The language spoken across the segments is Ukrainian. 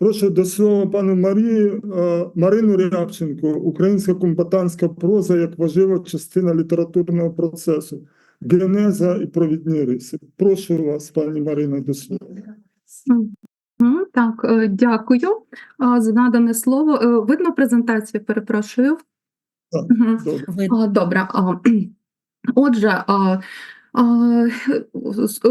Прошу до слова пану Марію е, Марину Рябченко, українська комбатантська проза як важлива частина літературного процесу, генеза і провідні риси. Прошу вас, пані Марина, до слова. Так, е, дякую за надане слово. Е, Видно презентацію, перепрошую. Так. Добре. Добре. Отже,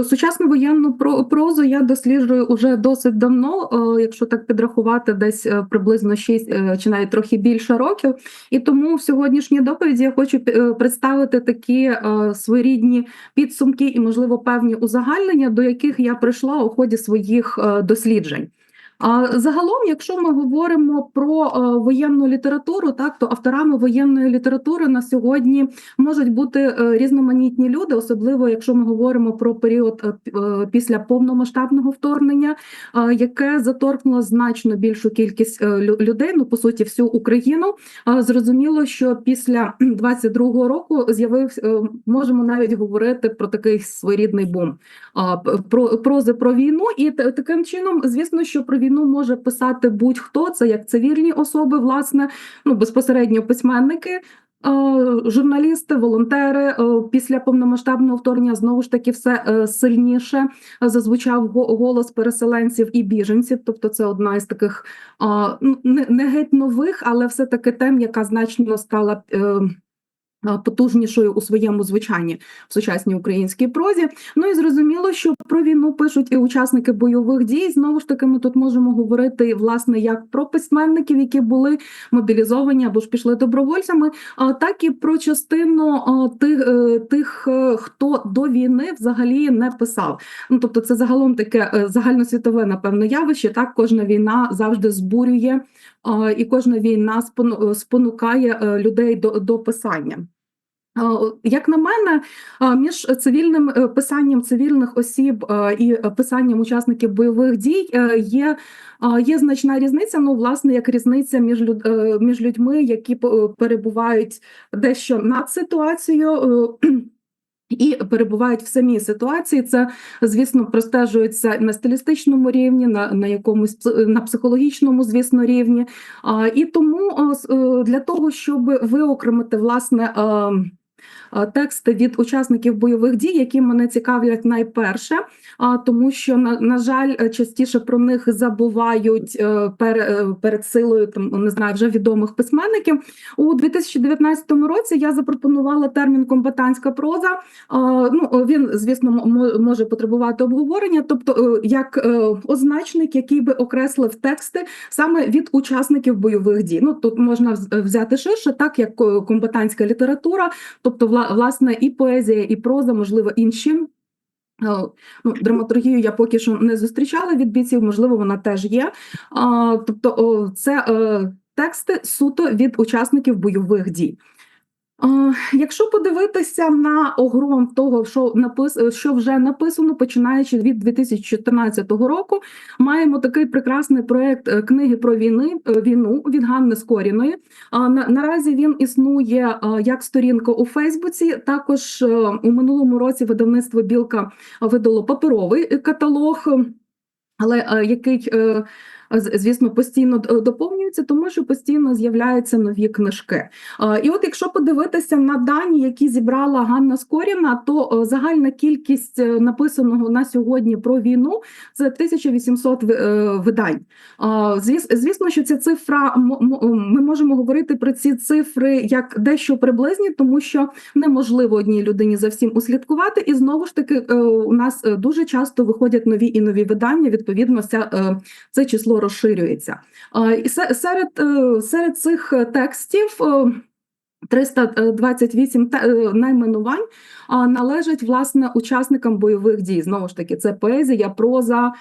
сучасну воєнну про- прозу я досліджую уже досить давно, якщо так підрахувати, десь е, приблизно 6 е, чи навіть трохи більше років. І тому в сьогоднішній доповіді я хочу е, представити такі е, своєрідні підсумки і, можливо, певні узагальнення, до яких я прийшла у ході своїх е, досліджень. А загалом, якщо ми говоримо про е, воєнну літературу, так то авторами воєнної літератури на сьогодні можуть бути е, різноманітні люди, особливо якщо ми говоримо про період е, після повномасштабного вторгнення, яке заторкнуло значно більшу кількість лю- людей, ну по суті, всю Україну. Зрозуміло, що після 22-го року з'явився, можемо навіть говорити про такий своєрідний бум про прози про війну, і таким чином, звісно, що про війну може писати будь-хто. Це як цивільні особи, власне, ну безпосередньо письменники. е, Журналісти, волонтери е, після повномасштабного вторгнення знову ж таки все е, сильніше зазвучав го- голос переселенців і біженців. Тобто, це одна із таких не геть нових, але все таки тем, яка значно стала. Потужнішою у своєму звучанні в сучасній українській прозі. Ну і зрозуміло, що про війну пишуть і учасники бойових дій. Знову ж таки, ми тут можемо говорити власне як про письменників, які були мобілізовані або ж пішли добровольцями, а так і про частину тих, е, тих, е, хто до війни взагалі не писав. Ну тобто, це загалом таке е, загальносвітове напевно явище. Так, кожна війна завжди збурює, і кожна війна спонукає е, людей до, до писання. Як на мене, між цивільним е, писанням цивільних осіб і писанням учасників бойових дій е, є, є значна різниця. Ну, власне, як різниця між люд, між людьми, які перебувають дещо над ситуацією. І перебувають в самій ситуації. Це, звісно, простежується на стилістичному рівні, на, на якомусь на психологічному, звісно, рівні. А, і тому е, для того, щоб виокремити власне. Тексти від учасників бойових дій, які мене цікавлять найперше, тому що на, жаль, частіше про них забувають е, е, перед силою там не знаю вже відомих письменників. У 2019 році я запропонувала термін комбатантська проза. Ну він, звісно, мо- мо- може потребувати обговорення, тобто е, як означник, який би окреслив тексти саме від учасників бойових дій. Ну тут можна взяти ширше, так як комбатантська література, тобто вла- власне і поезія, і проза, можливо, інші. Е, Ну, драматургію я поки що не зустрічала від бійців, можливо, вона теж є. Тобто, це е, тексти суто від учасників бойових дій. Якщо подивитися на огром того, що напис... що вже написано, починаючи від 2014 року, маємо такий прекрасний проект е, книги про війни е, війну від Ганни Скоріної. А наразі він існує як сторінка у Фейсбуці. Також е, у минулому році видавництво Білка видало паперовий е, каталог. е, Але е, який, е, звісно, постійно д- доповнюється, тому що постійно з'являються нові книжки. І от якщо подивитися на дані, які зібрала Ганна Скоріна, то е, загальна кількість е, написаного на сьогодні про війну це 1800 е, видань. Звісно, що ця цифра ми можемо говорити про ці цифри як дещо приблизні, тому що неможливо одній людині за всім услідкувати. І знову ж таки, е, у нас е, дуже часто виходять нові і нові видання. Відповідно, е, це число розширюється. І серед, е, серед цих е, текстів. е, 328 е, найменувань належать власне учасникам бойових дій. Знову ж таки, це поезія, проза.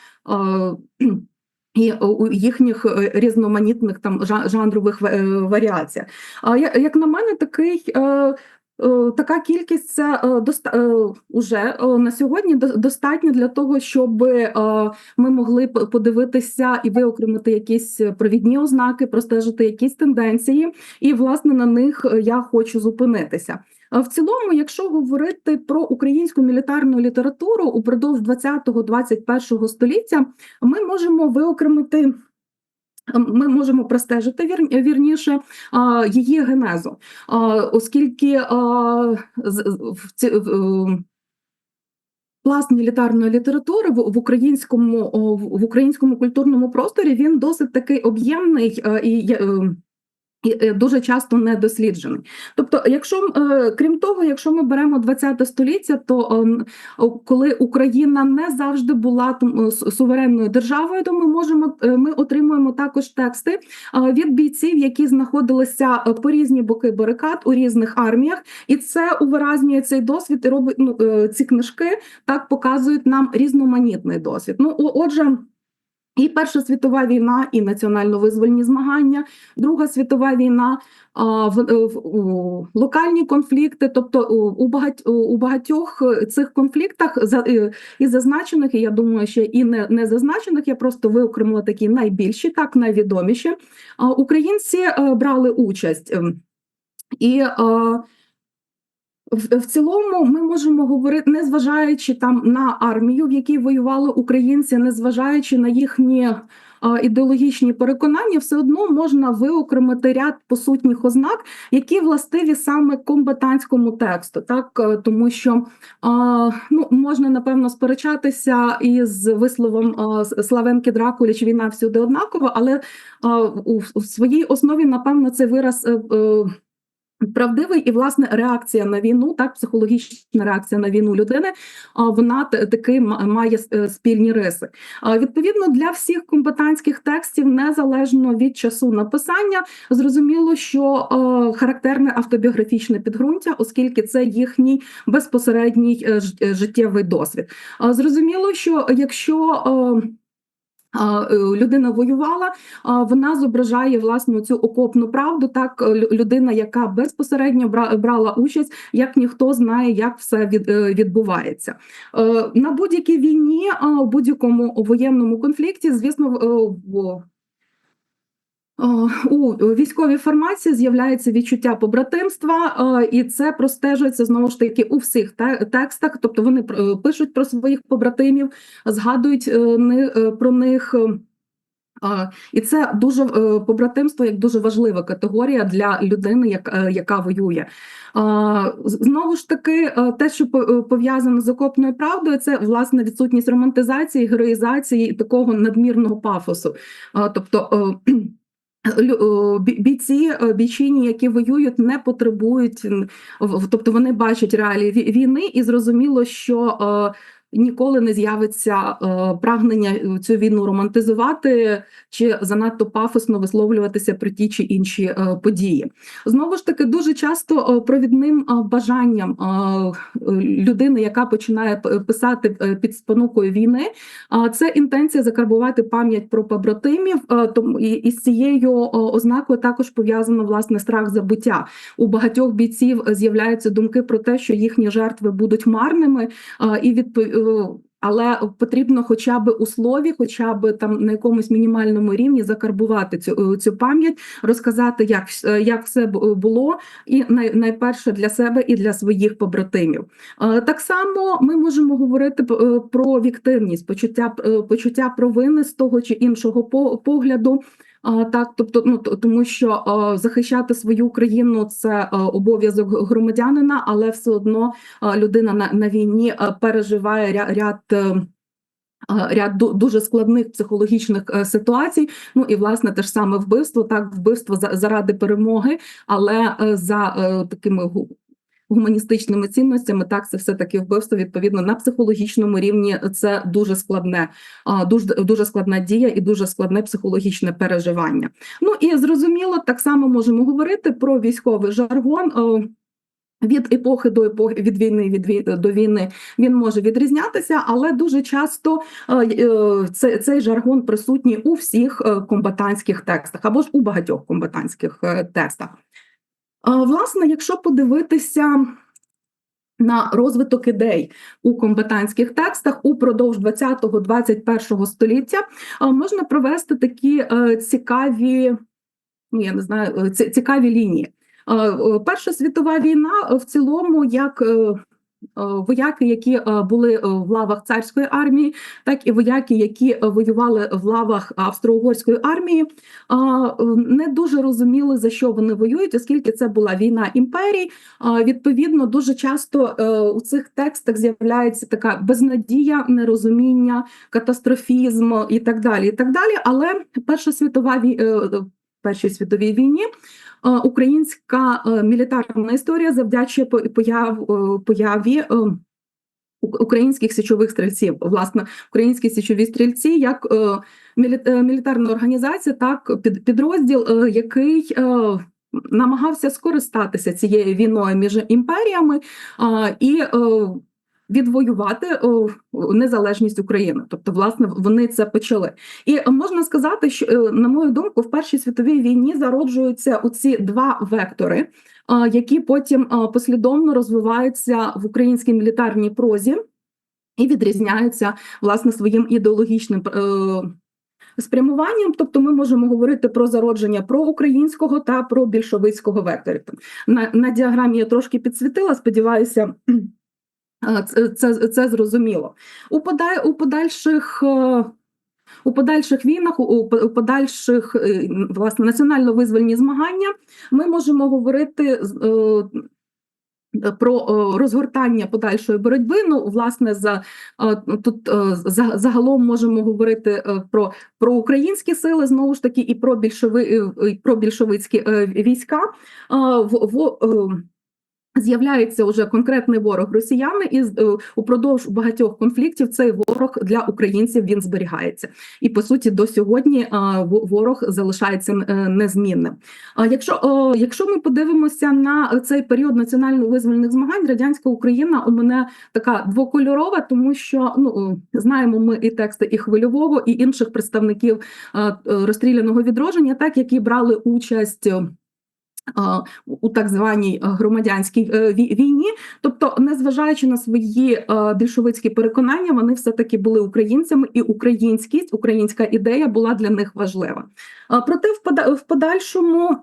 І у їхніх різноманітних там жанрових варіаціях. Як на мене, такий така кількість це е, е, уже е, на сьогодні до- достатньо для того, щоб е, ми могли подивитися і виокремити якісь провідні ознаки, простежити якісь тенденції, і власне на них е, я хочу зупинитися. В цілому, якщо говорити про українську мілітарну літературу упродовж 20-21 століття, ми можемо виокремити Ми можемо простежити вір, вірніше її генезу, оскільки в, ці, пласт мілітарної літератури в, українському в українському культурному просторі він досить такий об'ємний і. І е, дуже часто недосліджений. Тобто, якщо е, крім того, якщо ми беремо 20 століття, то е, о, коли Україна не завжди була е, суверенною державою, то ми можемо ми отримуємо також тексти від бійців, які знаходилися по різні боки барикад у різних арміях, і це увиразнює цей досвід і робить ну, ці книжки так показують нам різноманітний досвід. Ну отже. І Перша світова війна, і національно-визвольні змагання, Друга світова війна, а, в, е, в локальні конфлікти. Тобто у, багать, у- багатьох цих конфліктах е, і зазначених, і я думаю, ще і не, не зазначених. Я просто виокремила такі найбільші, так найвідоміші. А, Українці е, брали участь. Ем, І е, в, цілому ми можемо говорити, незважаючи там на армію, в якій воювали українці, незважаючи на їхні е, ідеологічні переконання, все одно можна виокремити ряд посутніх ознак, які властиві саме комбатантському тексту, так е, тому що е, ну можна напевно сперечатися із висловом е, Славенки Дракуліч війна всюди однакова, але е, у, своїй основі, напевно, це вираз. Правдивий і власне реакція на війну, так психологічна реакція на війну людини, а вона таки має е, спільні риси. А, Відповідно, для всіх комбатантських текстів, незалежно від часу написання, зрозуміло, що е, характерне автобіографічне підґрунтя, оскільки це їхній безпосередній е, життєвий досвід. Зрозуміло, що якщо людина воювала, вона зображає власне цю окопну правду. Так, е, людина, яка безпосередньо бра- брала участь, як ніхто знає, як все е, відбувається Е, на будь-якій війні, у будь-якому воєнному конфлікті, звісно, е, У військовій формації з'являється відчуття побратимства, е, і це простежується знову ж таки у всіх текстах. Тобто вони е, пишуть про своїх побратимів, згадують е, е, про них. е, І це дуже е, побратимство як дуже важлива категорія для людини, як, е, яка воює. Знову ж таки, е, те, що по- е, пов'язано з окопною правдою, це власне відсутність романтизації, героїзації і такого надмірного пафосу. Тобто е, е, бійці, бійчині, які воюють, не потребують, тобто вони бачать реалії ві- війни, і зрозуміло, що ніколи не з'явиться е, прагнення е, цю війну романтизувати чи занадто пафосно висловлюватися про ті чи інші е, події. Знову ж таки, дуже часто провідним бажанням людини, яка починає писати під спонукою війни, це інтенція закарбувати пам'ять про побратимів. і, з цією ознакою також пов'язано власне страх забуття. У багатьох бійців з'являються думки про те, що їхні жертви будуть марними, і відпо- е, але потрібно хоча б у слові, хоча б там на якомусь мінімальному рівні закарбувати цю, е, цю пам'ять, розказати, як, е, як все бу- було, і най, найперше для себе і для своїх побратимів. Е, Так само ми можемо говорити е, про віктивність, почуття е, почуття провини з того чи іншого по- погляду. Так, тобто, ну тому що захищати свою країну це обов'язок громадянина, але все одно людина на, на війні переживає ряд. ряд е, Ряд дуже складних психологічних е, ситуацій. Ну і власне те ж саме вбивство, так вбивство заради перемоги, але е, за такими гуманістичними цінностями, так це все таки вбивство. Відповідно на психологічному рівні це дуже складне, дуже дуже складна дія і дуже складне психологічне переживання. Ну і зрозуміло, так само можемо говорити про військовий жаргон. Від епохи до епохи, від війни від вій- до війни він може відрізнятися, але дуже часто е, е, це- цей жаргон присутній у всіх е, комбатантських текстах або ж у багатьох комбатантських текстах. Власне, якщо подивитися на розвиток ідей у комбатантських текстах упродовж 20-21 століття, можна провести такі е, цікаві, ну я не знаю, е, цікаві лінії. Е, Перша світова війна в цілому, як вояки, які е, були е, в лавах царської армії, так і вояки, які е, воювали в лавах австро-угорської армії, е, не дуже розуміли за що вони воюють, оскільки це була війна імперій. Відповідно, дуже часто е, у цих текстах з'являється така безнадія, нерозуміння, катастрофізм і так далі. І так далі. Але Перша світова вій- е, Першій світовій війні е, українська е, мілітарна історія завдячує появ, е, появі. е, Українських січових стрільців, власне, українські січові стрільці, як е, е, мілітарна організація, так під, підрозділ, е, який е, намагався скористатися цією війною між імперіями і е, відвоювати е, незалежність України. Тобто, власне, вони це почали. І можна сказати, що е, на мою думку, в Першій світовій війні зароджуються оці два вектори, які потім послідовно розвиваються в українській мілітарній прозі і відрізняються власне своїм ідеологічним. е, Спрямуванням, тобто ми можемо говорити про зародження проукраїнського та про більшовицького векторів. На, на діаграмі я трошки підсвітила, сподіваюся, е, це, це, це зрозуміло. У, подай, у подальших. е, У подальших війнах, у, подальших е, власне національно-визвольні змагання, ми можемо говорити е, про розгортання подальшої боротьби. Ну, власне, за тут за- загалом можемо говорити про, про українські сили, знову ж таки, і про більшови, про більшовицькі війська. В, в, З'являється вже конкретний ворог росіяни, і е, упродовж багатьох конфліктів цей ворог для українців він зберігається. І по суті, до сьогодні е, ворог залишається е, незмінним. А якщо, якщо ми подивимося на цей період національно-визвольних змагань, радянська Україна у мене така двокольорова, тому що ну знаємо ми і тексти і хвильового, і інших представників е, е, розстріляного відродження, так які брали участь. Е, У так званій е, громадянській е, війні, тобто, незважаючи на свої більшовицькі переконання, вони все таки були українцями, і українськість, українська ідея була для них важлива. Проте, в подальшому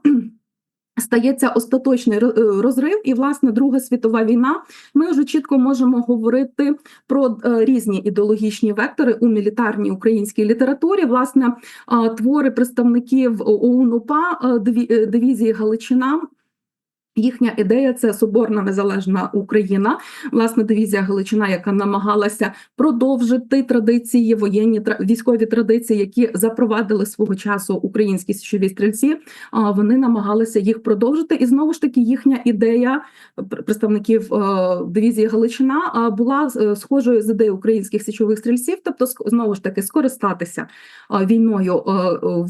стається остаточний е, розрив, і власне Друга світова війна. Ми вже чітко можемо говорити про е, різні ідеологічні вектори у мілітарній українській літературі. Власне, твори представників ОУН-УПА е, диві- е, дивізії Галичина. Їхня ідея це соборна незалежна Україна, власне, дивізія Галичина, яка намагалася продовжити традиції, воєнні військові традиції, які запровадили свого часу українські січові стрільці. А вони намагалися їх продовжити. І знову ж таки, їхня ідея представників е, дивізії Галичина була е, схожою з ідеєю українських січових стрільців, тобто знову ж таки скористатися війною е,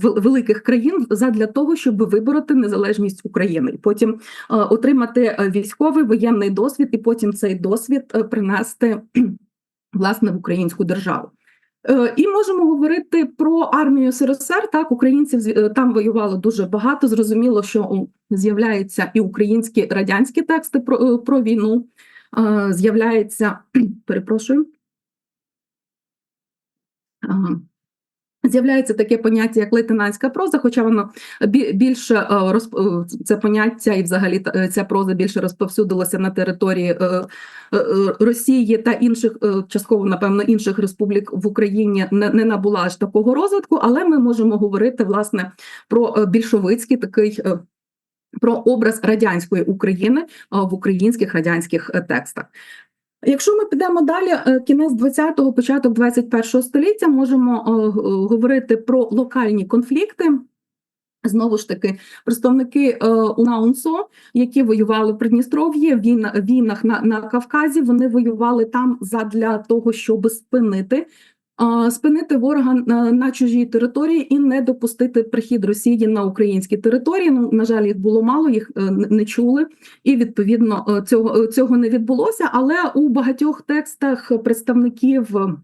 великих країн задля того, щоб вибороти незалежність України, потім отримати е, військовий воєнний досвід, і потім цей досвід е, принести власне в українську державу. Е, І можемо говорити про армію СРСР. Так, українців е, там воювало дуже багато. Зрозуміло, що з'являються і українські радянські тексти про, е, про війну. Е, З'являється, перепрошую. З'являється таке поняття, як лейтенантська проза, хоча воно більше е, розп- е, це поняття і взагалі е, ця проза більше розповсюдилася на території Росії та інших, частково, напевно, інших республік в Україні не, набула аж такого розвитку, але ми можемо говорити власне про більшовицький такий. Про образ радянської України в українських радянських текстах. Якщо ми підемо далі, е, кінець 20-го, початок 21-го століття, можемо е, говорити про локальні конфлікти. Знову ж таки, представники е, УНАУНСО, які воювали в Придністров'ї, в війнах на, на Кавказі, вони воювали там задля того, щоб спинити. Спинити ворога на, на чужій території і не допустити прихід Росії на українські території. Ну на жаль, їх було мало, їх е, не- чули, і відповідно е, цього, е, цього не відбулося. Але у багатьох текстах представників е,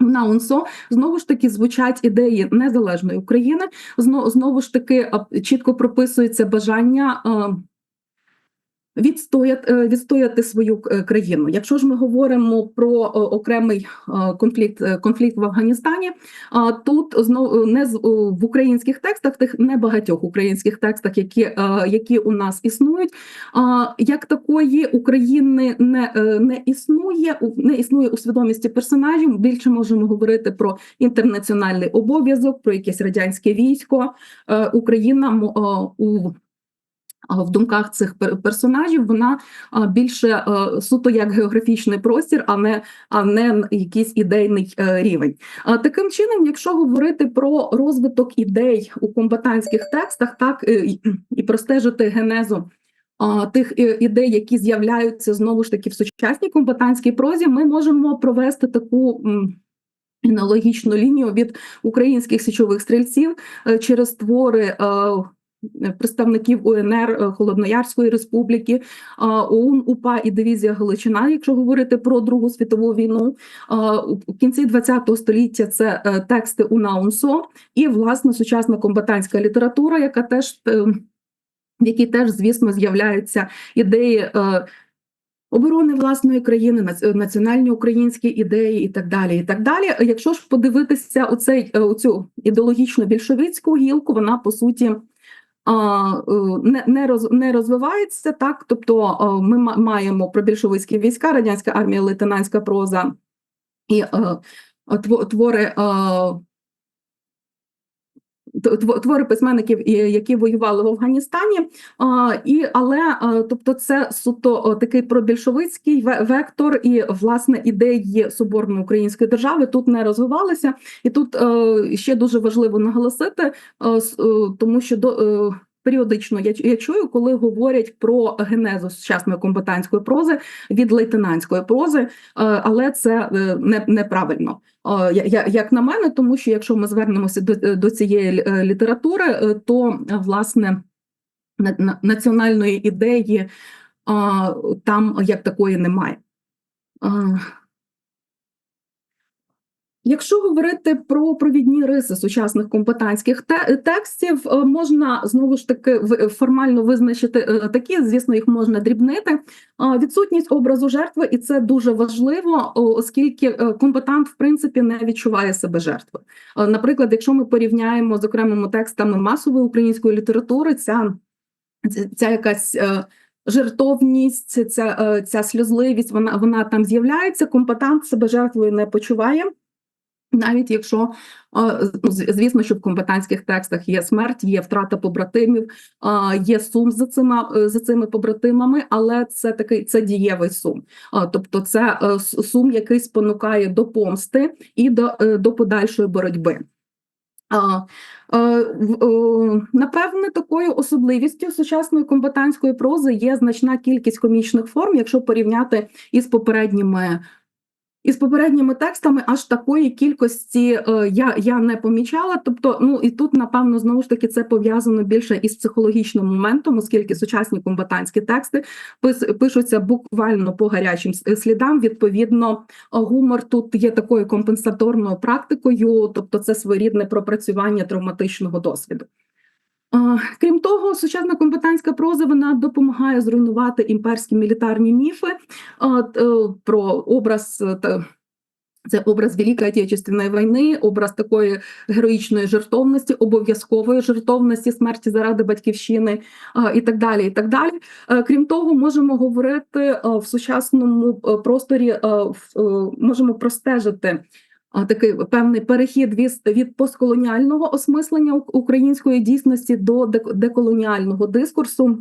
НАУНСО знову ж таки звучать ідеї незалежної України. Знову, знову ж таки чітко прописується бажання. Відстояти, е, відстояти свою е, країну. Якщо ж ми говоримо про е, окремий конфлікт, конфлікт в Афганістані, тут знову не в українських текстах, тих небагатьох українських текстах, які, які у нас існують, як такої України не, не існує, не існує у свідомості персонажів. Більше можемо говорити про інтернаціональний обов'язок, про якесь радянське військо. Україна у в думках цих пер- персонажів вона більше суто як географічний простір, а не а не якийсь ідейний е, рівень. Таким чином, якщо говорити про розвиток ідей у комбатантських текстах, так е, і- простежити генезу. Тих е, ідей, які з'являються знову ж таки в сучасній комбатантській прозі, ми можемо провести таку аналогічну лінію від українських січових стрільців через твори представників УНР е, Холодноярської республіки, а, ОУН, УПА і дивізія Галичина, якщо говорити про Другу світову війну. У кінці ХХ століття це е, тексти УНАУНСО і власне сучасна комбатантська література, яка теж е, в якій теж, звісно, з'являються ідеї. е, Оборони власної країни, національні українські ідеї і так далі. І так далі. Якщо ж подивитися у цей у цю ідеологічно більшовицьку гілку, вона по суті е, не, не, роз, не розвивається так. Тобто е, ми ма- маємо про більшовицькі війська, радянська армія, лейтенантська проза і е, твори. Твори письменників, які воювали в Афганістані, і але тобто, це суто такий пробільшовицький ве- вектор, і власне ідеї соборної української держави тут не розвивалися. І тут е, ще дуже важливо наголосити, е, е, тому що до. Періодично я, я чую, коли говорять про генезу сучасної комбатантської прози від лейтенантської прози, е, але це е, не, неправильно. Е, Як на мене, тому що якщо ми звернемося до, до цієї літератури, то власне на- на- національної ідеї там як такої немає. Якщо говорити про провідні риси сучасних компетентських текстів, е, можна знову ж таки формально визначити е, такі, звісно, їх можна дрібнити. Відсутність образу жертви, і це дуже важливо, оскільки е, компетант в принципі не відчуває себе жертвою. Е, Наприклад, якщо ми порівняємо з окремими текстами масової української літератури, ця, ця- якась. е, Жертовність, ця, е, ця сльозливість, вона вона там з'являється. Компетант себе жертвою не почуває. Навіть якщо е, ну, звісно, що в компетентських текстах є смерть, є втрата побратимів, е, є сум за цими, е, за цими побратимами, але це такий це дієвий сум. Тобто, це сум, який спонукає до помсти і до, до подальшої боротьби. Напевне, такою особливістю сучасної комбатантської прози є значна кількість комічних форм, якщо порівняти із попередніми. Із попередніми текстами аж такої кількості е, я, я не помічала. Тобто, ну і тут, напевно, знову ж таки це пов'язано більше із психологічним моментом, оскільки сучасні комбатантські тексти пис, пишуться буквально по гарячим слідам. Відповідно, гумор тут є такою компенсаторною практикою, тобто це своєрідне пропрацювання травматичного досвіду. Крім того, сучасна компетентська проза вона допомагає зруйнувати імперські мілітарні міфи е, про образ е. Це образ Великої Отечественної війни, образ такої героїчної жертовності, обов'язкової жертовності смерті заради батьківщини і так далі. І так далі. Е, Крім того, можемо говорити в сучасному просторі, можемо простежити такий певний перехід від, від постколоніального осмислення української дійсності до дек- деколоніального дискурсу.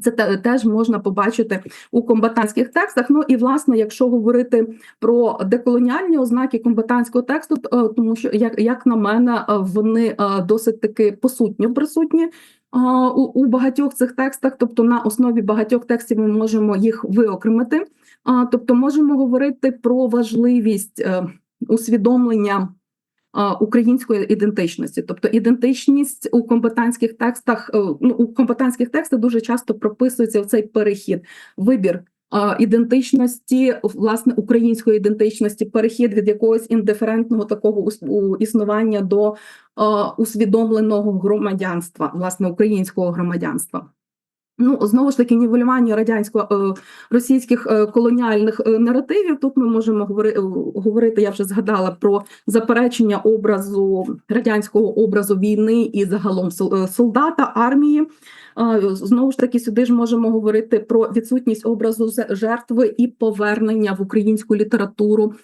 Це те- теж можна побачити у комбатантських текстах. Ну і власне, якщо говорити про деколоніальні ознаки комбатантського тексту, е, тому що як, як на мене, е, вони е, досить таки посутньо присутні. У, у багатьох цих текстах, тобто на основі багатьох текстів, ми можемо їх виокремити. Тобто, можемо говорити про важливість усвідомлення української ідентичності, тобто ідентичність у компетентських текстах, е, ну у компетентських текстах дуже часто прописується в цей перехід, вибір ідентичності, власне, української ідентичності, перехід від якогось індиферентного такого існування до усвідомленого громадянства, власне, українського громадянства. Ну, знову ж таки, нівелювання радянсько е, російських е, колоніальних е, наративів. Тут ми можемо говорити. Я вже згадала про заперечення образу радянського образу війни і загалом солдата армії. Знову ж таки, сюди ж можемо говорити про відсутність образу жертви і повернення в українську літературу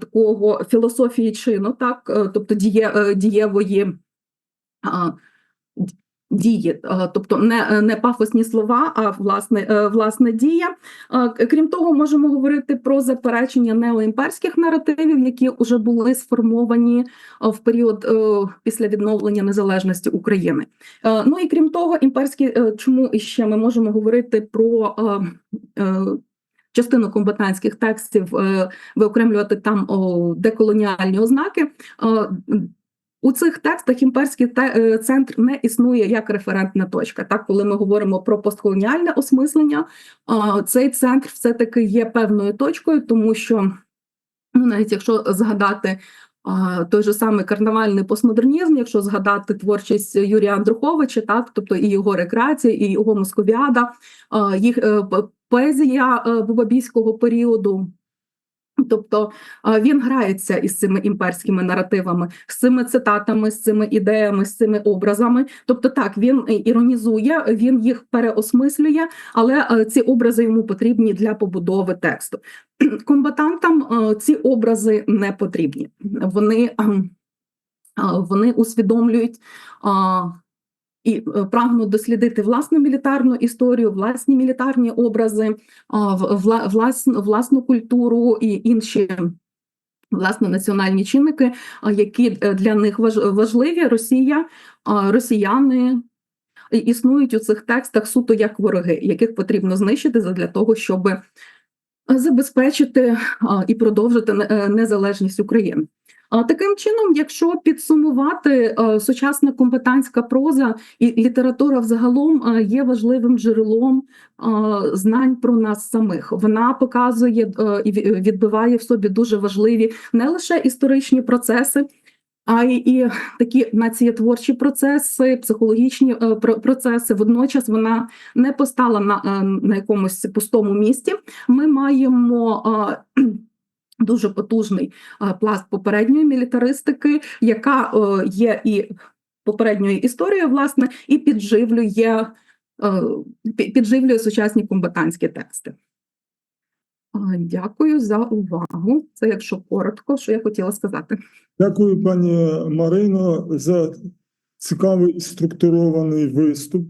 такого філософії чину, так тобто діє, дієвої. Дії, е, тобто не, е, не пафосні слова, а власне, е, власне дія. Крім того, можемо говорити про заперечення неоімперських наративів, які вже були сформовані в період після відновлення незалежності України. Ну і крім того, імперські чому іще ми можемо говорити про частину комбатантських текстів, виокремлювати там деколоніальні ознаки. У цих текстах імперський е, центр не існує як референтна точка. Так, коли ми говоримо про постколоніальне осмислення, цей центр все-таки є певною точкою, тому що ну, навіть якщо згадати той же самий карнавальний постмодернізм, якщо згадати творчість Юрія Андруховича, так, тобто і його рекреація, і його московіада, їх е, поезія е, бубабійського періоду. Тобто він грається із цими імперськими наративами, з цими цитатами, з цими ідеями, з цими образами. Тобто, так він е, іронізує, він їх переосмислює, але е, ці образи йому потрібні для побудови тексту. Комбатантам е, ці образи не потрібні. Вони, ем, вони усвідомлюють. І е, прагнуть дослідити власну мілітарну історію, власні мілітарні образи, в- власну, власну культуру і інші власне національні чинники, які е, для них важ- важливі. Росія, росіяни існують у цих текстах суто як вороги, яких потрібно знищити для того, щоб забезпечити і продовжити е, незалежність України. Таким чином, якщо підсумувати, е, сучасна компетентська проза і література взагалом е, є важливим джерелом е, знань про нас самих. Вона показує і відбиває в собі дуже важливі не лише історичні процеси. А й і такі націєтворчі процеси, психологічні е, процеси. Водночас вона не постала на, е, на якомусь пустому місці. Ми маємо е, дуже потужний пласт попередньої мілітаристики, яка е, є і попередньою історією, власне, і підживлює, е, підживлює сучасні комбатантські тексти. Дякую за увагу. Це якщо коротко, що я хотіла сказати. Дякую, пані Марино, за цікавий структурований виступ.